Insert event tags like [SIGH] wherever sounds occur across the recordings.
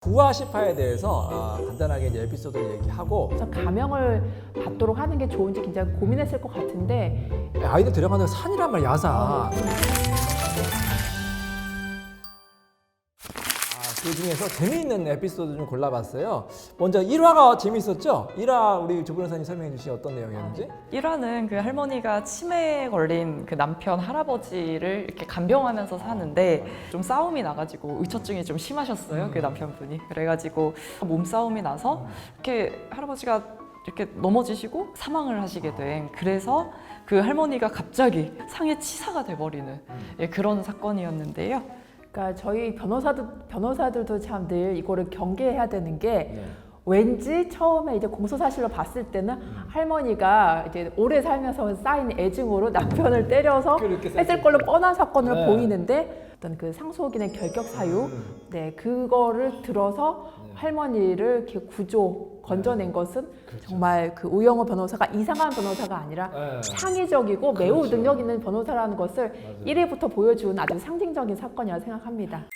부아시파에 대해서 어, 간단하게 이제 에피소드를 얘기하고 그래서 가명을 받도록 하는 게 좋은지 굉장히 고민했을 것 같은데 아이들 데려가는 산이란 말 야산. 아, 그 중에서 재미있는 에피소드 좀 골라봤어요. 먼저 1화가 재미있었죠? 1화 우리 조 변호사님 설명해 주신 어떤 내용이었는지? 1화는 그 할머니가 치매에 걸린 그 남편 할아버지를 이렇게 간병하면서 사는데 좀 싸움이 나가지고 의처증이 좀 심하셨어요 그 남편분이 그래가지고 몸싸움이 나서 이렇게 할아버지가 이렇게 넘어지시고 사망을 하시게 된 그래서 그 할머니가 갑자기 상해 치사가 돼버리는 예, 그런 사건이었는데요. 그러니까 저희 변호사들 변호사들도 참 늘 이거를 경계해야 되는 게 네. 왠지 처음에 이제 공소 사실로 봤을 때는 할머니가 이제 오래 살면서 쌓인 애증으로 남편을 때려서 그렇게 했을 걸로 뻔한 사건으로 네. 보이는데 어떤 그 상속인의 결격 사유 음. 네 그거를 들어서 네. 할머니를 이렇게 구조 건져낸 것은 그렇죠. 정말 그 우영호 변호사가 이상한 변호사가 아니라 네. 창의적이고 매우 그렇죠. 능력 있는 변호사라는 것을 맞아요. 1회부터 보여준 아주 상징적인 사건이라고 생각합니다.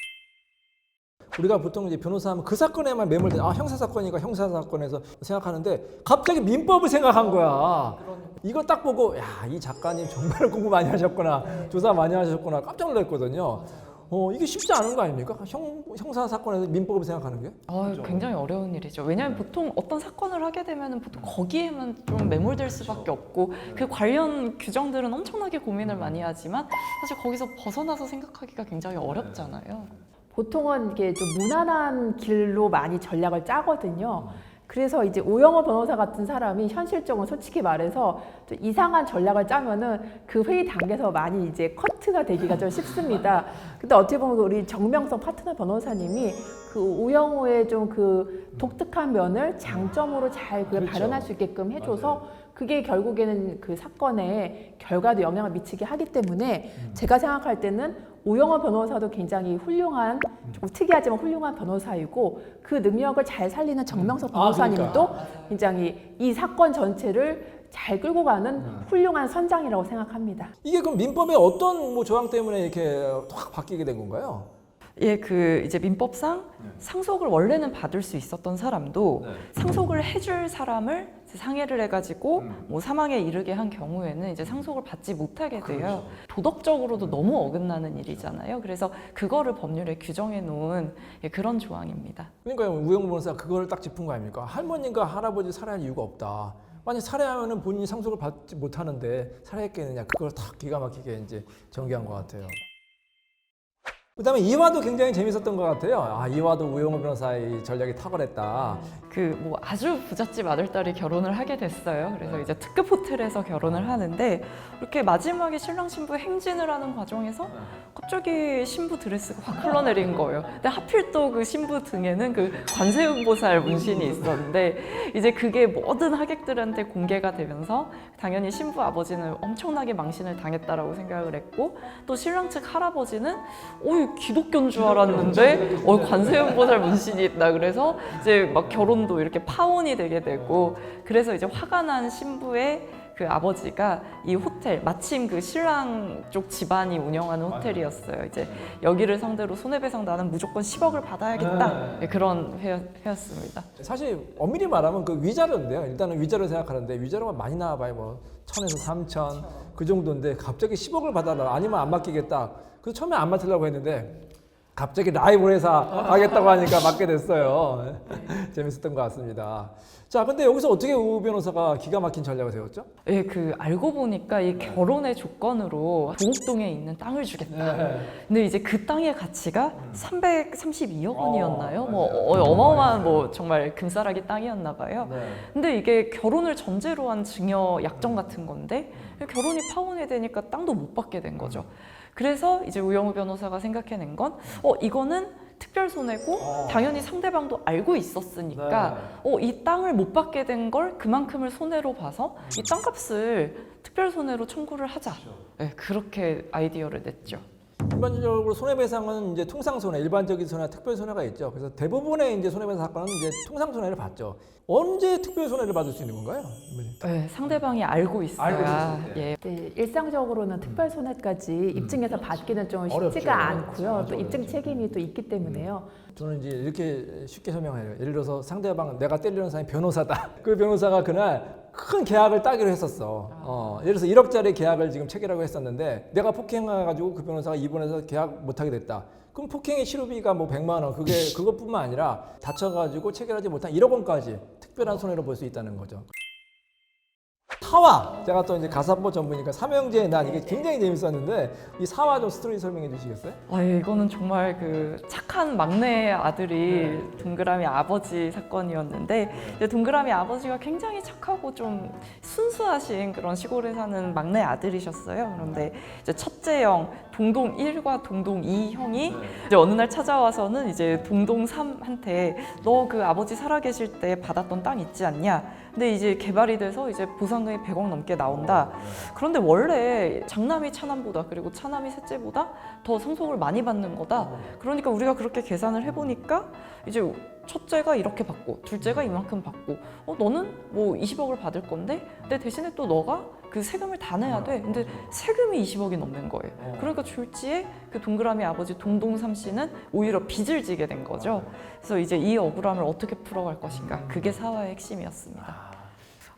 우리가 보통 이제 변호사 하면 그 사건에만 매몰돼 아 형사 사건이니까 형사 사건에서 생각하는데 갑자기 민법을 생각한 거야. 이거 딱 보고 야 이 작가님 정말 공부 많이 하셨구나 조사 많이 하셨구나 깜짝 놀랐거든요. 어 이게 쉽지 않은 거 아닙니까? 형 형사 사건에서 민법을 생각하는 게? 어, 굉장히 어려운 일이죠. 왜냐하면 보통 어떤 사건을 하게 되면 보통 거기에만 좀 매몰될 수밖에 없고 그 관련 규정들은 엄청나게 고민을 많이 하지만 사실 거기서 벗어나서 생각하기가 굉장히 어렵잖아요. 보통은 이게 좀 무난한 길로 많이 전략을 짜거든요. 그래서 이제 오영호 변호사 같은 사람이 현실적으로 솔직히 말해서 좀 이상한 전략을 짜면은 그 회의 단계에서 많이 이제 커트가 되기가 좀 쉽습니다. [LAUGHS] 근데 어떻게 보면 우리 정명성 파트너 변호사님이 그 오영호의 좀 그 독특한 면을 장점으로 잘 그걸 그렇죠. 발현할 수 있게끔 해줘서 그게 결국에는 그 사건에 결과도 영향을 미치게 하기 때문에 제가 생각할 때는 오영호 변호사도 굉장히 훌륭한 조금 특이하지만 훌륭한 변호사이고 그 능력을 잘 살리는 정명석 아, 변호사님도 굉장히 이 사건 전체를 잘 끌고 가는 훌륭한 선장이라고 생각합니다. 이게 그럼 민법의 어떤 뭐 조항 때문에 이렇게 확 바뀌게 된 건가요? 예, 그 이제 민법상 상속을 원래는 받을 수 있었던 사람도 상속을 해줄 사람을 상해를 해가지고 뭐 사망에 이르게 한 경우에는 이제 상속을 받지 못하게 돼요. 도덕적으로도 너무 어긋나는 일이잖아요. 그래서 그거를 법률에 규정해 놓은 예, 그런 조항입니다. 그러니까 우영 변호사가 그걸 딱 짚은 거 아닙니까? 할머니가 할아버지 살해할 이유가 없다. 만약 살해하면은 본인이 상속을 받지 못하는데 살해했겠느냐? 그걸 딱 기가 막히게 이제 전개한 것 같아요. 그 다음에 이화도 굉장히 재밌었던 것 같아요. 아 이화도 우영우 변호사의 전략이 탁월했다. 그 뭐 아주 부잣집 아들딸이 결혼을 하게 됐어요. 그래서 이제 특급 호텔에서 결혼을 하는데 이렇게 마지막에 신랑 신부 행진을 하는 과정에서 갑자기 신부 드레스가 확 흘러내린 거예요. 근데 하필 또 그 신부 등에는 그 관세음보살 문신이 있었는데 이제 그게 모든 하객들한테 공개가 되면서 당연히 신부 아버지는 엄청나게 망신을 당했다라고 생각을 했고 또 신랑 측 할아버지는 어 기독교인 줄 알았는데 어 관세음보살 문신이 있다. 그래서 이제 막 결혼도 이렇게 파혼이 되게 되고 그래서 이제 화가 난 신부의 그 아버지가 이 호텔 마침 그 신랑 쪽 집안이 운영하는 호텔이었어요. 이제 여기를 상대로 손해배상 나는 무조건 10억을 받아야겠다 네, 그런 회, 회였습니다. 사실 엄밀히 말하면 그 위자료인데요. 일단은 위자료 생각하는데 위자료가 많이 나와봐야 뭐 천에서 삼천 그 정도인데 갑자기 10억을 받아라 아니면 안 맡기겠다. 그래서 처음에 안 맡으려고 했는데 갑자기 라이브 회사 하겠다고 하니까 맡게 됐어요. [LAUGHS] 재밌었던 것 같습니다. 자, 근데 여기서 어떻게 우 변호사가 기가 막힌 전략을 세웠죠? 예, 그 알고 보니까 이 결혼의 조건으로 동욱동에 있는 땅을 주겠다. 근데 이제 그 땅의 가치가 332억 원이었나요? 뭐 어, 어마어마한 뭐 정말 금싸라기 땅이었나 봐요. 근데 이게 결혼을 전제로 한 증여 약정 같은 건데 결혼이 파혼이 되니까 땅도 못 받게 된 거죠. 그래서 이제 우영우 변호사가 생각해낸 건 어, 이거는 특별 손해고 당연히 상대방도 알고 있었으니까 어, 이 땅을 못 받게 된 걸 그만큼을 손해로 봐서 이 땅값을 특별 손해로 청구를 하자. 네, 그렇게 아이디어를 냈죠. 일반적으로 손해배상은 이제 통상 손해, 일반적인 손해, 특별 손해가 있죠. 그래서 대부분의 이제 손해배상 사건은 이제 통상 손해를 받죠. 언제 특별 손해를 받을 수 있는 건가요? 네, 상대방이 알고 있어야 알고 있을 예, 네, 일상적으로는 특별 손해까지 입증해서 받기는 좀 쉽지가 어렵죠. 않고요. 또 입증 어렵죠. 책임이 또 있기 때문에요. 저는 이제 이렇게 쉽게 설명해요. 예를 들어서 상대방 내가 때리는 사람이 변호사다. [LAUGHS] 그 변호사가 그날 큰 계약을 따기로 했었어. 어, 예를 들어서 1억짜리 계약을 지금 체결하고 했었는데 내가 폭행해가지고 그 변호사가 입원해서 계약 못하게 됐다. 그럼 폭행의 치료비가 뭐 100만 원 그게 그것뿐만 아니라 다쳐가지고 체결하지 못한 1억 원까지 특별한 손해를 볼 수 있다는 거죠. 사화 제가 또 이제 가사법 전문이니까 삼형제의 난 이게 굉장히 재밌었는데 이 사화 좀 스토리 설명해 주시겠어요? 아, 이거는 정말 그 착한 막내 아들이 동그라미 아버지 사건이었는데 이제 동그라미 아버지가 굉장히 착하고 좀 순수하신 그런 시골에 사는 막내 아들이셨어요. 그런데 이제 첫째 형 동동 1과 동동 2 형이 이제 어느 날 찾아와서는 이제 동동 3한테 너 그 아버지 살아계실 때 받았던 땅 있지 않냐? 근데 이제 개발이 돼서 이제 보상금이 100억 넘게 나온다. 그런데 원래 장남이 차남보다 그리고 차남이 셋째보다 더 상속을 많이 받는 거다. 그러니까 우리가 그렇게 계산을 해보니까 이제 첫째가 이렇게 받고 둘째가 이만큼 받고 어 너는 뭐 20억을 받을 건데? 근데 대신에 또 너가 그 세금을 다 내야 돼. 근데 세금이 20억이 넘는 거예요. 그러니까 졸지에 그 동그라미 아버지 동동삼 씨는 오히려 빚을 지게 된 거죠. 그래서 이제 이 억울함을 어떻게 풀어갈 것인가 그게 사화의 핵심이었습니다.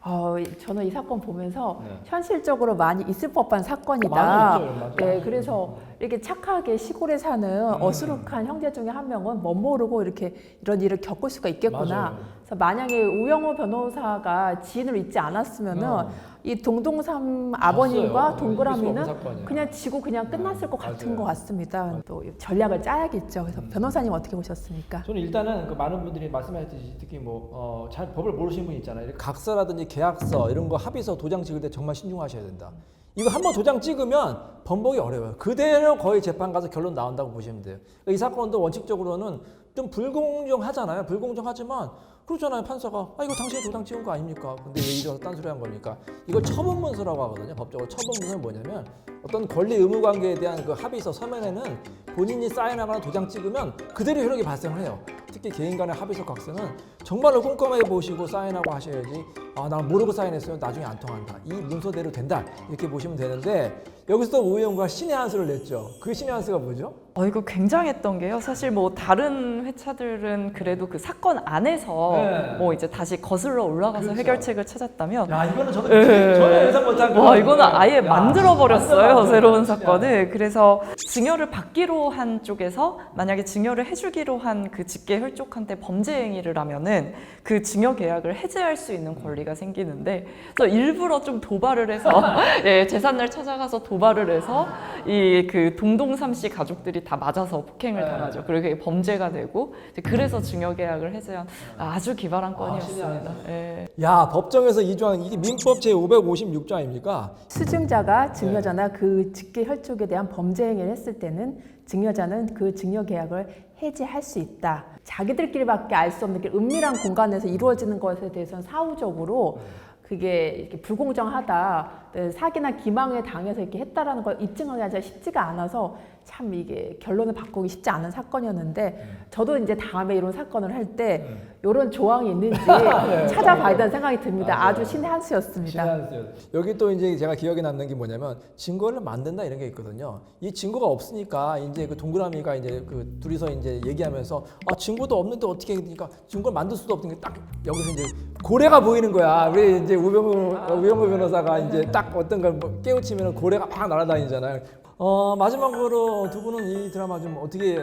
어, 저는 이 사건 보면서 네. 현실적으로 많이 있을 법한 사건이다. 많이 있죠, 맞아요. 네, 그래서 이렇게 착하게 시골에 사는 어수룩한 형제 중에 한 명은 멋 모르고 이렇게 이런 일을 겪을 수가 있겠구나. 맞아요. 그래서 만약에 우영호 변호사가 지인을 잊지 않았으면은 어. 이 동동삼 아버님과 봤어요. 동그라미는 수 없는. 그냥 지고 그냥 끝났을 것 같은 맞아요. 것 같습니다. 또 전략을 짜야겠죠. 그래서 음. 변호사님 어떻게 보셨습니까? 저는 일단은 그 많은 분들이 말씀하셨듯이 특히 뭐잘 법을 모르시는 분 있잖아요. 각서라든지 계약서 이런 거 합의서 도장 찍을 때 정말 신중하셔야 된다. 이거 한번 도장 찍으면 번복이 어려워요. 그대로 거의 재판 가서 결론 나온다고 보시면 돼요. 이 사건도 원칙적으로는 좀 불공정하잖아요. 불공정하지만 그렇잖아요. 판사가 아 이거 당신이 도장 찍은 거 아닙니까? 근데 왜 이래서 딴소리 한 겁니까? 이걸 처분문서라고 하거든요. 법적으로 처분문서는 뭐냐면 어떤 권리 의무 관계에 대한 그 합의서 서면에는 본인이 사인하거나 도장 찍으면 그대로 효력이 발생을 해요. 특히 개인 간의 합의서 각서는 정말로 꼼꼼하게 보시고 사인하고 하셔야지 아, 난 모르고 사인했어요. 나중에 안 통한다. 이 문서대로 된다. 이렇게 보시면 되는데 여기서 또 우영우가 신의 한 수를 냈죠. 그 신의 한 수가 뭐죠? 어, 이거 굉장했던 게요. 사실 뭐 다른 회차들은 그래도 그 사건 안에서 네. 뭐 이제 다시 거슬러 올라가서 그렇죠. 해결책을 찾았다면 야 이거는 저도 예. 전혀 예상 못한 와 그런- 이거는 아예 야, 만들어 버렸어요 완전 새로운. 사건을 그래서 증여를 받기로 한 쪽에서 만약에 증여를 해주기로 한 그 직계 혈족한테 범죄 행위를 하면은 그 증여 계약을 해제할 수 있는 권리가 생기는데 그래서 일부러 좀 도발을 해서 [LAUGHS] 예, 재산을 찾아가서 도 발을 해서 이 그 동동삼 씨 가족들이 다 맞아서 폭행을 네. 당하죠 그리고 그게 범죄가 되고 이제 그래서 증여 계약을 해제한 아주 기발한 아, 건이었습니다. 예. 야 법정에서 이 조항 이게 민법 제 556조 아닙니까? 수증자가 네. 증여자나 그 직계 혈족에 대한 범죄 행위를 했을 때는 증여자는 그 증여 계약을 해지할 수 있다. 자기들끼리밖에 알 수 없는 게 은밀한 공간에서 이루어지는 것에 대해서는 사후적으로 그게 이렇게 불공정하다, 네, 사기나 기망에 당해서 이렇게 했다라는 걸 입증하기가 쉽지가 않아서 참 이게 결론을 바꾸기 쉽지 않은 사건이었는데 저도 이제 다음에 이런 사건을 할 때 이런 조항이 있는지 [LAUGHS] [LAUGHS] 찾아봐야 된다는 생각이 듭니다. 맞아요. 아주 신의 한 수였습니다. 신의 한 수. 여기 또 이제 제가 기억에 남는 게 뭐냐면 증거를 만든다 이런 게 있거든요. 이 증거가 없으니까 이제 그 동그라미가 이제 그 둘이서 이제 얘기하면서 아 증거도 없는데 어떻게 그러니까 증거를 만들 수도 없으니까 딱 여기서 이제 고래가 보이는 거야. 우리 이제 우병우 어, 우영우 변호사가 이제 딱 어떤 걸뭐 깨우치면 고래가 막 날아다니잖아요. 어 마지막으로 두 분은 이 드라마 좀 어떻게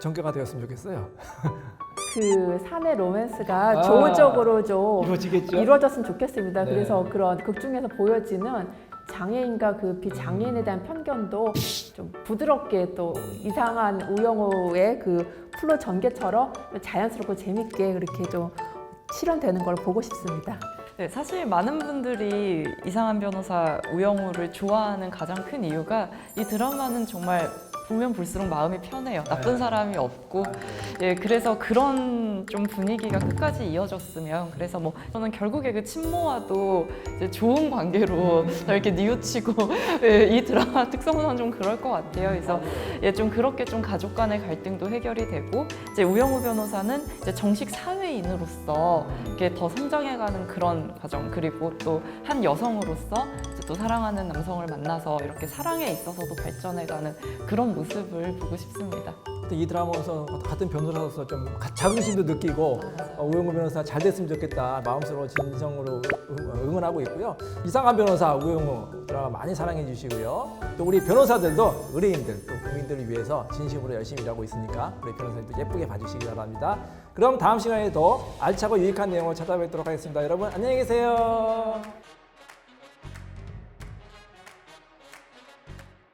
전개가 되었으면 좋겠어요. [LAUGHS] 그 사내 로맨스가 아, 좋은 쪽으로 좀 이루어지겠죠? 이루어졌으면 좋겠습니다. 네. 그래서 그런 극 중에서 보여지는 장애인과 그 비장애인에 대한 편견도 좀 부드럽게 또 이상한 우영우의 그 플로 전개처럼 자연스럽고 재밌게 그렇게 좀 실현되는 걸 보고 싶습니다. 네, 사실 많은 분들이 이상한 변호사 우영우를 좋아하는 가장 큰 이유가 이 드라마는 정말 보면 볼수록 마음이 편해요. 나쁜 사람이 없고, 예, 그래서 그런 좀 분위기가 끝까지 이어졌으면, 그래서 뭐 저는 결국에 그 친모와도 이제 좋은 관계로 이렇게 뉘우치고, [LAUGHS] 예, 이 드라마 특성은 좀 그럴 것 같아요. 그래서 예, 좀 그렇게 좀 가족 간의 갈등도 해결이 되고, 이제 우영우 변호사는 이제 정식 사회인으로서 이렇게 더 성장해가는 그런 과정, 그리고 또 한 여성으로서 이제 또 사랑하는 남성을 만나서 이렇게 사랑에 있어서도 발전해가는 그런 모습 을 보고 싶습니다. 이 드라마에서 같은 변호사로서 좀 가- 자긍심도 느끼고 어, 우영우 변호사 잘 됐으면 좋겠다 마음속으로 진정으로 응- 응원하고 있고요. 이상한 변호사 우영우 드라마 많이 사랑해 주시고요. 또 우리 변호사들도 의뢰인들 또 국민들을 위해서 진심으로 열심히 일하고 있으니까 우리 변호사님도 예쁘게 봐주시기 바랍니다. 그럼 다음 시간에도 알차고 유익한 내용을 찾아뵙도록 하겠습니다. 여러분 안녕히 계세요.